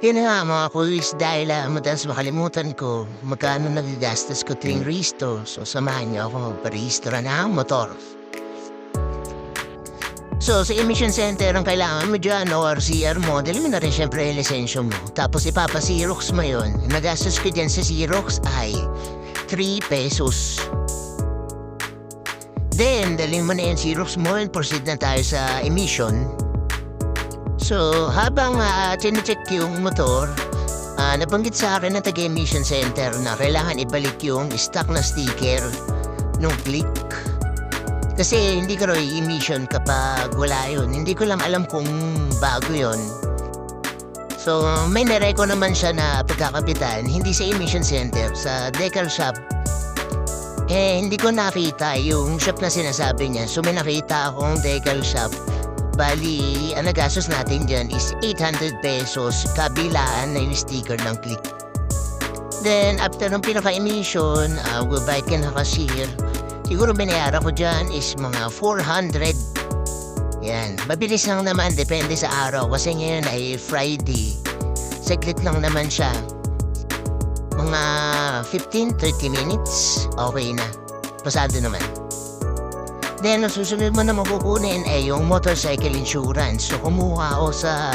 Yun na nga mga kuis dahil uh, madalas makalimutan ko magkano nagagastos ko tuwing risto. So samahan niyo ako magparehistro ng motor. So sa emission center ang kailangan mo dyan or CR mo, dali mo na rin syempre yung lisensyo mo. Tapos ipapasirox mo yun. Nagastos ko dyan sa Xerox ay 3 pesos. Then, dalhin mo na yung Xerox mo and proceed na tayo sa emission. So, habang uh, chinecheck yung motor, ah, nabanggit sa akin ng taga-emission center na kailangan ibalik yung stock na sticker nung click. Kasi hindi ko raw i-emission kapag wala yun. Hindi ko lang alam kung bago yun. So, may nareko naman siya na pagkakapitan, hindi sa emission center, sa decal shop. Eh, hindi ko nakita yung shop na sinasabi niya. So, may nakita akong decal shop. Bali, ang nagastos natin dyan is 800 pesos kabilaan na yung sticker ng click. Then, after ng pinaka-emission, uh, goodbye ka na cashier. Siguro binayaran ko dyan is mga 400. Yan, mabilis lang naman, depende sa araw. Kasi ngayon ay Friday. Saglit lang naman siya. Mga 15-30 minutes, okay na. Pasado naman. Then, ang susunod mo na makukunin ay yung motorcycle insurance. So, kumuha ako sa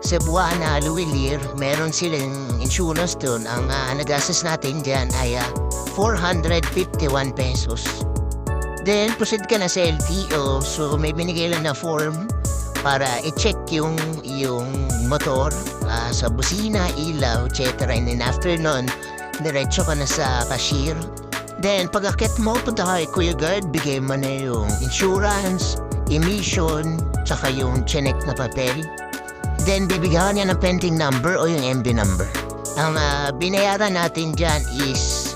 Cebuana, Luwilir. Meron silang insurance doon. Ang uh, nagastos natin dyan ay ah, 451 pesos. Then, proceed ka na sa LTO. So, may binigay lang na form para i-check yung, yung motor ah, sa busina, ilaw, etc. And then after nun, diretso ka na sa cashier. Then, pag akit mo, punta ka kay Kuya Guard, bigay mo na yung insurance, emission, tsaka yung chinek na papel. Then, bibigyan niya ng pending number o yung MB number. Ang ah, binayaran natin dyan is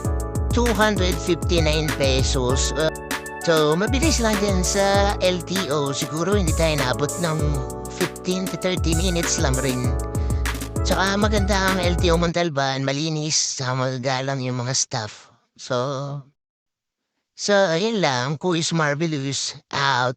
259 pesos. Uh, so, mabilis lang din sa LTO. Siguro hindi tayo naabot ng 15 to 30 minutes lang rin. Tsaka maganda ang LTO Montalban, malinis, magagalang yung mga staff. So, so, ayun lang, Kuis Marvelous, out.